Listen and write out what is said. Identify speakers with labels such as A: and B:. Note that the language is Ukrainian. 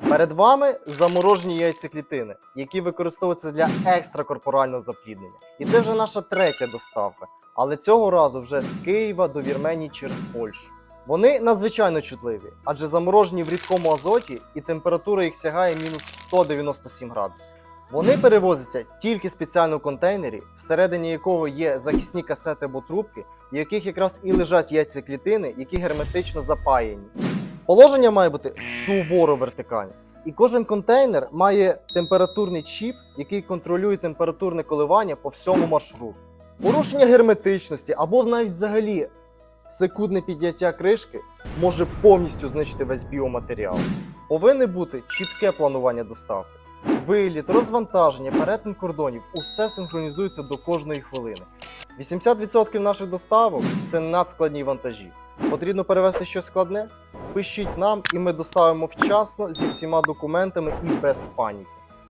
A: Перед вами заморожені яйцеклітини, які використовуються для екстракорпорального запліднення. І це вже наша третя доставка, але цього разу вже з Києва до Вірменії через Польщу. Вони надзвичайно чутливі, адже заморожені в рідкому азоті і температура їх сягає мінус 197 градусів. Вони перевозяться тільки спеціально в контейнері, всередині якого є захисні касети або трубки, в яких якраз і лежать яйцеклітини, які герметично запаяні. Положення має бути суворо вертикальне. І кожен контейнер має температурний чіп, який контролює температурне коливання по всьому маршруту. Порушення герметичності або навіть взагалі секундне підняття кришки може повністю знищити весь біоматеріал. Повинне бути чітке планування доставки. Виліт, розвантаження, перетин кордонів усе синхронізується до кожної хвилини. 80% наших доставок це надскладні вантажі. Потрібно перевезти щось складне? Пишіть нам, і ми доставимо вчасно зі всіма документами і без паніки.